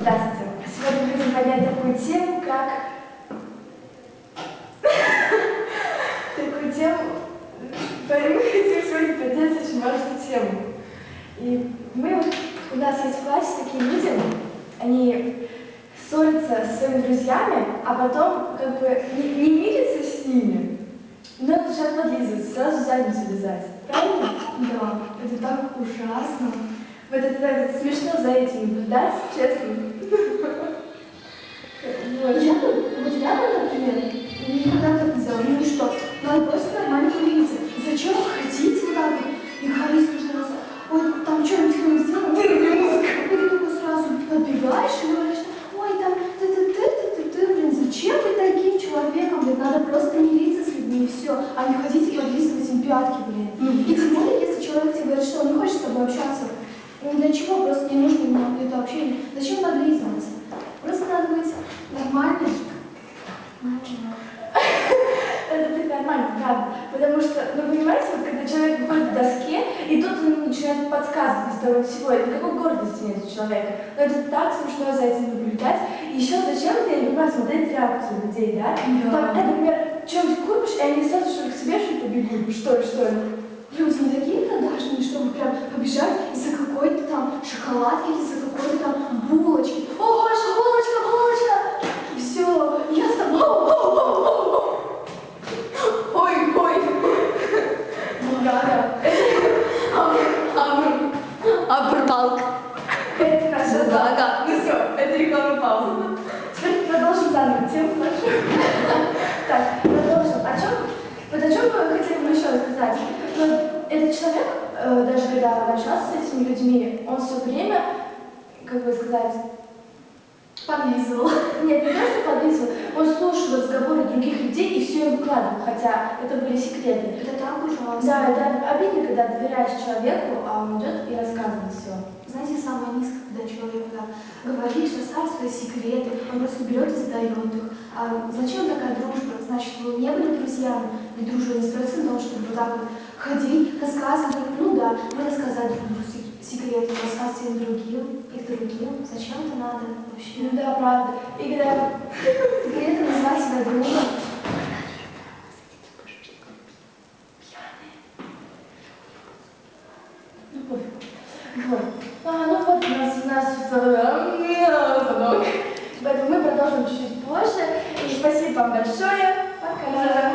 Здравствуйте. Сегодня хотим поднять такую тему, как... Такую тему... Мы хотим сегодня поднять очень важную тему. И мы, у нас есть в классе такие люди, они ссорятся со своими друзьями, а потом как бы не, не мирятся с ними, но начинают подлизываться, сразу задницу лизать. Правильно? Да, это так ужасно. Вот это, это смешно за этим наблюдать, честно. Вот. Я, вот я, бы, например, никогда так не делала. Ну и что? Надо просто нормально помириться. Зачем ходить так вот и говорить каждый раз, ой, там что-нибудь кто-нибудь сделал, выруби музыку. И ты такой сразу подбегаешь и говоришь, ой, там ты ты ты ты ты ты блин, зачем вы таким человеком, блин, надо просто мириться с людьми и все, а не ходить и подлизывать им пятки, блин. И тем более, если человек тебе говорит, что он не хочет с тобой общаться, ну для чего? Просто не нужно ему это общение. Зачем подлизываться? Просто надо быть нормальным. Это быть нормально, правда. Потому что, ну понимаете, вот когда человек выходит к доске, и тут он начинает подсказывать из того всего, и никакой гордости нет у человека. Но это так смешно за этим наблюдать. И еще зачем-то, я не понимаю, смотреть реакцию людей, да? Да. Там, ты, например, что-нибудь купишь, и они сразу что ли к себе что ли побегут, что ли, что ли? Люди не такие продажные, чтобы шоколадки или из-за какой-то там булочки. О, Гоша, булочка, булочка! Все, я с тобой. Ой, ой. Да. Абр, абрталк. Это Да, да. Ну все, это рекламная пауза. Теперь продолжим заново тему нашу. Так, продолжим. О чем? Вот о чем мы хотели бы еще рассказать? Ну, этот человек, э, даже когда он общался с этими людьми, он все время, как бы сказать, Подлизывал. нет, не то, что подписывал, он слушал разговоры других людей и все им выкладывал, хотя это были секреты. Это так ужасно. Да, это обидно, когда доверяешь человеку, а он идет и рассказывает все. Знаете, самое низкое, когда говорит, бросает свои секреты, он просто берет и сдает их. А зачем такая дружба? Значит, вы не были друзьями, ведь дружба не строится на том, чтобы вот так вот ходить, рассказывать. Ну да, мы рассказать друг другу сек- секреты, рассказывать им другим, их другим. Зачем это надо вообще? Ну да, правда. И когда Секреты называть себя другом. Ну. Вот. А, ну вот нас, звонок. Поэтому мы продолжим чуть-чуть позже. И спасибо вам большое. Пока.